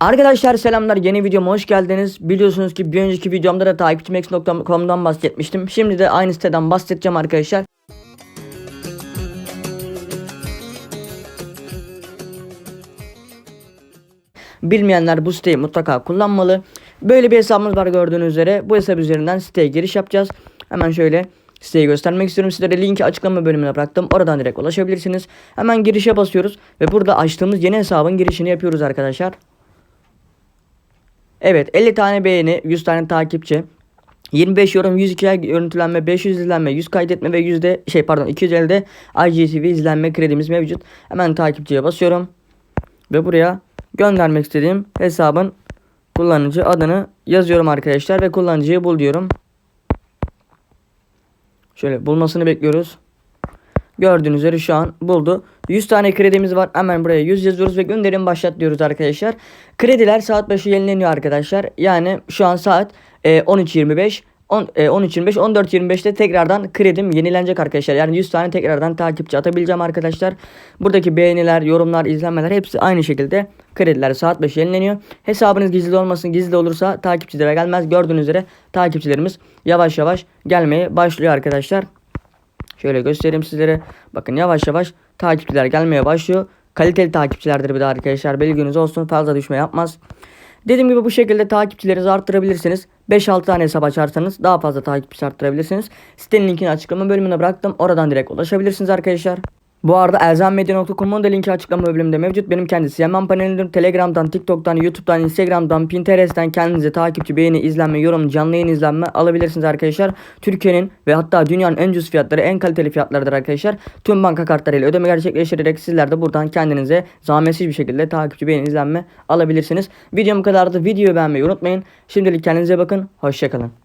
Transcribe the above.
Arkadaşlar selamlar yeni videoma hoş geldiniz. Biliyorsunuz ki bir önceki videomda da takipçimax.com'dan bahsetmiştim. Şimdi de aynı siteden bahsedeceğim arkadaşlar. Bilmeyenler bu siteyi mutlaka kullanmalı. Böyle bir hesabımız var gördüğünüz üzere. Bu hesap üzerinden siteye giriş yapacağız. Hemen şöyle siteyi göstermek istiyorum. Sizlere linki açıklama bölümüne bıraktım. Oradan direkt ulaşabilirsiniz. Hemen girişe basıyoruz. Ve burada açtığımız yeni hesabın girişini yapıyoruz arkadaşlar. Evet 50 tane beğeni 100 tane takipçi 25 yorum 102 like görüntülenme 500 izlenme 100 kaydetme ve yüzde şey pardon 250'de IGTV izlenme kredimiz mevcut. Hemen takipçiye basıyorum. Ve buraya göndermek istediğim hesabın kullanıcı adını yazıyorum arkadaşlar ve kullanıcıyı bul diyorum. Şöyle bulmasını bekliyoruz. Gördüğünüz üzere şu an buldu. 100 tane kredimiz var. Hemen buraya 100 yazıyoruz ve gönderim başlat diyoruz arkadaşlar. Krediler saat başı yenileniyor arkadaşlar. Yani şu an saat e, 13.25 10, e, 13.25 14.25'te tekrardan kredim yenilenecek arkadaşlar. Yani 100 tane tekrardan takipçi atabileceğim arkadaşlar. Buradaki beğeniler, yorumlar, izlenmeler hepsi aynı şekilde krediler saat başı yenileniyor. Hesabınız gizli olmasın. Gizli olursa takipçilere gelmez. Gördüğünüz üzere takipçilerimiz yavaş yavaş gelmeye başlıyor arkadaşlar. Şöyle göstereyim sizlere. Bakın yavaş yavaş takipçiler gelmeye başlıyor. Kaliteli takipçilerdir bir de arkadaşlar. Bilginiz olsun fazla düşme yapmaz. Dediğim gibi bu şekilde takipçilerinizi arttırabilirsiniz. 5-6 tane hesap açarsanız daha fazla takipçi arttırabilirsiniz. Sitenin linkini açıklama bölümüne bıraktım. Oradan direkt ulaşabilirsiniz arkadaşlar. Bu arada elzemmedya.com'un da linki açıklama bölümünde mevcut. Benim kendisi Yaman panelimdir. Telegram'dan, TikTok'tan, YouTube'dan, Instagram'dan, Pinterest'ten kendinize takipçi, beğeni, izlenme, yorum, canlı yayın izlenme alabilirsiniz arkadaşlar. Türkiye'nin ve hatta dünyanın en ucuz fiyatları, en kaliteli fiyatlardır arkadaşlar. Tüm banka kartlarıyla ödeme gerçekleştirerek sizler de buradan kendinize zahmetsiz bir şekilde takipçi, beğeni, izlenme alabilirsiniz. Videom bu kadardı. Videoyu beğenmeyi unutmayın. Şimdilik kendinize bakın. Hoşçakalın.